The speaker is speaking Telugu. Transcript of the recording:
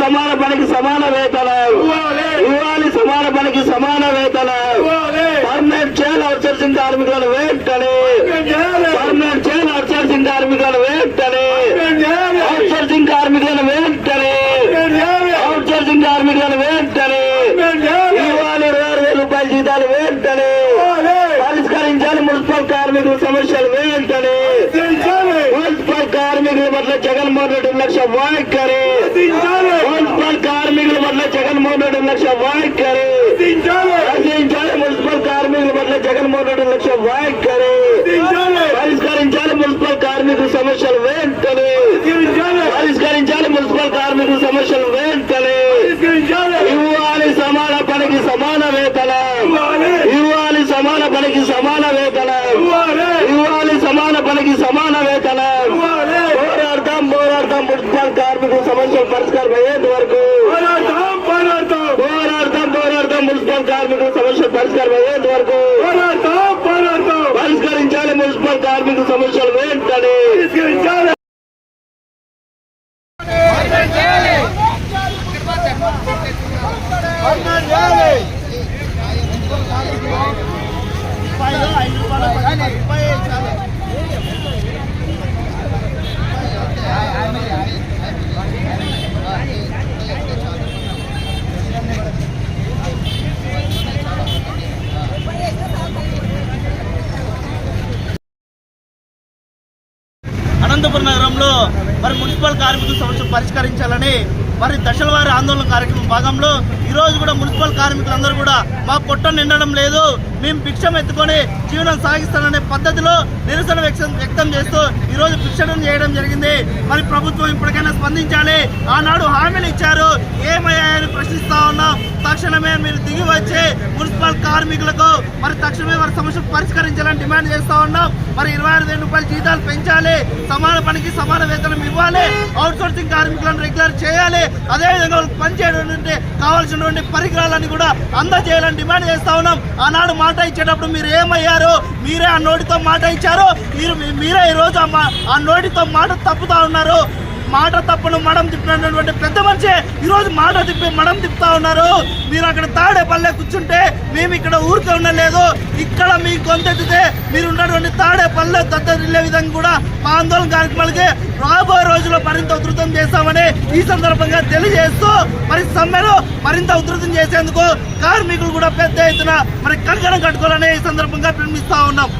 సమాన పనికి సమాన వేతనం. ఇవ్వాలి. సమాన పనికి సమాన వేతనం. పర్మనెంట్ చేయాలి అవుట్సోర్సింగ్ కార్మికులను వెంటనే. పర్మనెంట్ చేయాలి. అవుట్సోర్సింగ్ కార్మికులను వెంటనే. అవుట్సోర్సింగ్ కార్మికులను వెంటనే. అవుట్సోర్సింగ్ కార్మికులను వెంటనే. ఇవ్వాలి ఇరవై వేల రూపాయల జీతాలు వెంటనే. పరిష్కరించాలి మున్సిపల్ కార్మికుల సమస్యలు వెంటనే. మున్సిపల్ కార్మికుల పట్ల జగన్మోహన్ రెడ్డి లక్ష వైఖరి మున్సిపల్ కార్మికుల పట్ల జగన్మోహన్ రెడ్డి లక్ష వైఖరి రచించాలి మున్సిపల్ కార్మికుల పట్ల జగన్మోహన్ రెడ్డి లక్ష వైఖరి పరిష్కరించాలి మున్సిపల్ కార్మికుల సమస్యలు వెంటనే. పరిష్కరించాలి. మున్సిపల్ కార్మికుల సమస్యలు వెంటనే. ఇవ్వాలి సమాన పనికి సమాన వేతనం. ఇవ్వాలి. సమాన పనికి సమాన వేతనం. ఇవ్వాలి సమాన పనికి సమాన వేతనం పోరాడతాం పోరాడతాం మున్సిపల్ కార్మికుల సమస్యలు పరిష్కారం అయ్యేంత వరకు పోరాడతాం పోరాడతాం. మున్సిపల్ కార్మికుల సమస్యలు పరిష్కారం అయ్యేంత వరకు పరిష్కరించాలి మున్సిపల్ కార్మికుల సమస్యలు వెంటనే. అనంతపురం నగరంలో మరి మున్సిపల్ కార్మికుల సమస్యలు పరిష్కరించాలని మరి దశల వారి ఆందోళన కార్యక్రమం భాగంలో ఈరోజు కూడా మున్సిపల్ కార్మికులందరూ కూడా మా పొట్ట నిండడం లేదు. మేము భిక్షం ఎత్తుకొని జీవనం సాగిస్తాననే పద్ధతిలో నిరసన వ్యక్తం వ్యక్తం చేస్తూ ఈరోజు భిక్షణం చేయడం జరిగింది. మరి ప్రభుత్వం ఇప్పటికైనా స్పందించాలి. ఆనాడు హామీలు ఇచ్చారు. ఏమయ్యాయని ప్రశ్నిస్తా ఉన్నాం. తక్షణమే మీరు దిగి వచ్చి మున్సిపల్ కార్మికులకు మరి తక్షణమే వారి సమస్యలు పరిష్కరించాలని డిమాండ్ చేస్తా ఉన్నాం. మరి ఇరవై ఆరు వేల రూపాయల జీతాలు పెంచాలి. సమాన పనికి సమాన వేతనం ఇవ్వాలి. అవుట్ సోర్సింగ్ కార్మికులను రెగ్యులర్ చేయాలి. అదేవిధంగా వాళ్ళకి పనిచేయడానికి కావాల్సినటువంటి పరికరాలన్నీ కూడా అందజేయాలని డిమాండ్ చేస్తా ఉన్నాం. ఆనాడు మాట ఇచ్చేటప్పుడు మీరు ఏమయ్యారు మీరే ఆ నోటితో మాట ఇచ్చారు. మీరు మీరే ఈ రోజు ఆ నోటితో మాట తప్పుతా ఉన్నారు. మాట తప్పను మడం తిప్పినటువంటి పెద్ద మనిషి ఈ రోజు మాట తిప్పి మడం తిప్పుతా ఉన్నారు. మీరు అక్కడ తాడే పల్లె కూర్చుంటే మేము ఇక్కడ ఊరికే ఉండలేదు. ఇక్కడ మీ గొంతెత్తితే మీరు ఉన్నటువంటి తాడే పల్లె దత్తరిల్లే విధంగా కూడా మా ఆందోళన కార్యక్రమాలకి రాబోయే రోజుల్లో మరింత ఉధృతం చేస్తామని ఈ సందర్భంగా తెలియజేస్తూ మరి సమ్మెను మరింత ఉధృతం చేసేందుకు కార్మికులు కూడా పెద్ద ఎత్తున మరి కంకణం కట్టుకోవాలని ఈ సందర్భంగా పిలుపునిస్తా ఉన్నాం.